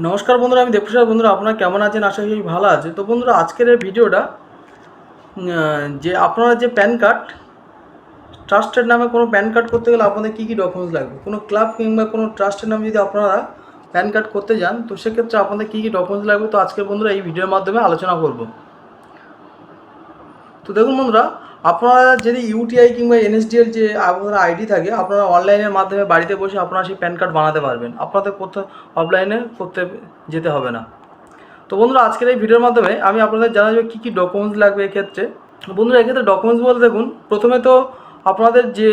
নমস্কার বন্ধুরা, আমি দেবপ্রসাদ। বন্ধুরা, আপনারা কেমন আছেন? আশা করি ভালো আছে তো বন্ধুরা, আজকের এই ভিডিওটা যে আপনারা যে প্যান কার্ড, ট্রাস্টের নামে কোনো প্যান কার্ড করতে গেলে আপনাদের কী কী ডকুমেন্টস লাগবে? কোনো ক্লাব কিংবা কোনো ট্রাস্টের নামে যদি আপনারা প্যান কার্ড করতে যান, তো সেক্ষেত্রে আপনাদের কী কী ডকুমেন্টস লাগবে? তো আজকে বন্ধুরা এই ভিডিওর মাধ্যমে আলোচনা করব। তো দেখুন বন্ধুরা আপনারা যদি ইউটিআই কিংবা এনএসডিএল যে আপনার আইডি থাকে, আপনারা অনলাইনের মাধ্যমে বাড়িতে বসে আপনারা সেই প্যান কার্ড বানাতে পারবেন। আপনাদের কোথাও অফলাইনে করতে যেতে হবে না। তো বন্ধুরা, আজকের এই ভিডিওর মাধ্যমে আমি আপনাদের জানাব কী কী ডকুমেন্টস লাগবে এক্ষেত্রে। বন্ধুরা, এক্ষেত্রে ডকুমেন্টস বলতে দেখুন, প্রথমে তো আপনাদের যে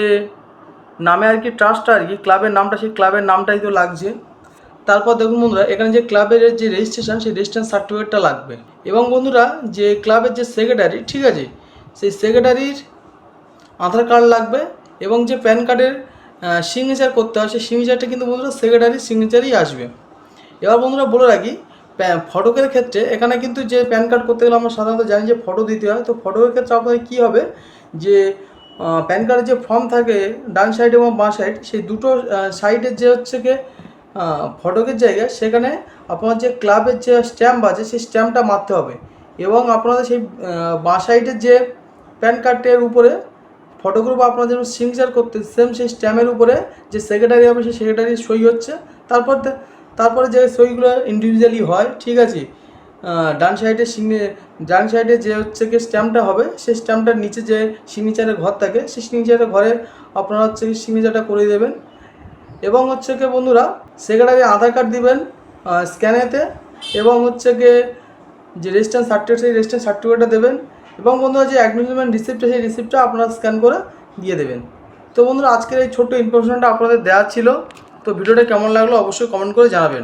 নামে আর কি ট্রাস্টটা আর কি ক্লাবের নামটা, সেই ক্লাবের নামটাই তো লাগছে। তারপর দেখুন বন্ধুরা, এখানে যে ক্লাবের যে রেজিস্ট্রেশন সেই রেজিস্ট্রেশন সার্টিফিকেটটা লাগবে। এবং বন্ধুরা, যে ক্লাবের যে সেক্রেটারি ঠিক আছে? সেই সেক্রেটারির আধার কার্ড লাগবে এবং যে প্যান কার্ডের সিগনেচার করতে হয়, সেই সিগনেচারটা কিন্তু বন্ধুরা সেক্রেটারির সিগনেচারই আসবে। এবার বন্ধুরা বলে রাখি ফটোকের ক্ষেত্রে এখানে কিন্তু যে প্যান কার্ড করতে গেলে আমরা সাধারণত জানি যে ফটো দিতে হয়। তো ফটোকের ক্ষেত্রে আপনাদের কী হবে? যে প্যান কার্ডের যে ফর্ম থাকে, ডান সাইড এবং বাঁ সাইড সেই দুটো সাইডের যে হচ্ছে কি ফটোকের জায়গায় সেখানে আপনার যে ক্লাবের যে স্ট্যাম্প আছে, সেই স্ট্যাম্পটা মারতে হবে। এবং আপনাদের সেই বাঁ সাইডের যে প্যান কার্ডের উপরে ফটোগ্রাফ আপনারা যেন সিগনেচার করতে সেম সেই স্ট্যাম্পের উপরে যে সেক্রেটারি হবে, সেই সেক্রেটারির সই হচ্ছে। তারপর তারপরে যে সইগুলো ইন্ডিভিজুয়ালি হয়, ঠিক আছে? ডান সাইডে সিগনে ডান সাইডে যে হচ্ছে কি স্ট্যাম্পটা হবে, সেই স্ট্যাম্পটার নিচে যে সিগনেচারের ঘর থাকে, সেই সিগনেচারের ঘরে আপনারা হচ্ছে সিগনেচারটা করে দেবেন। এবং হচ্ছে কি বন্ধুরা সেক্রেটারি আধার কার্ড দিবেন স্ক্যানেতে এবং হচ্ছে কি যে রেজিস্ট্যান্স সার্টিফিকেট, সেই রেজিস্ট্যান্স সার্টিফিকেটটা দেবেন এবং বন্ধুরা যে অ্যাকনোলেজমেন্ট রিসিপ্টটা সেই রিসিপ্টটা আপনারা স্ক্যান করে দিয়ে দেবেন। তো বন্ধুরা, আজকের এই ছোট্ট ইনফরমেশনটা আপনাদের দেওয়া ছিল। তো ভিডিওটা কেমন লাগল অবশ্যই কমেন্ট করে জানাবেন।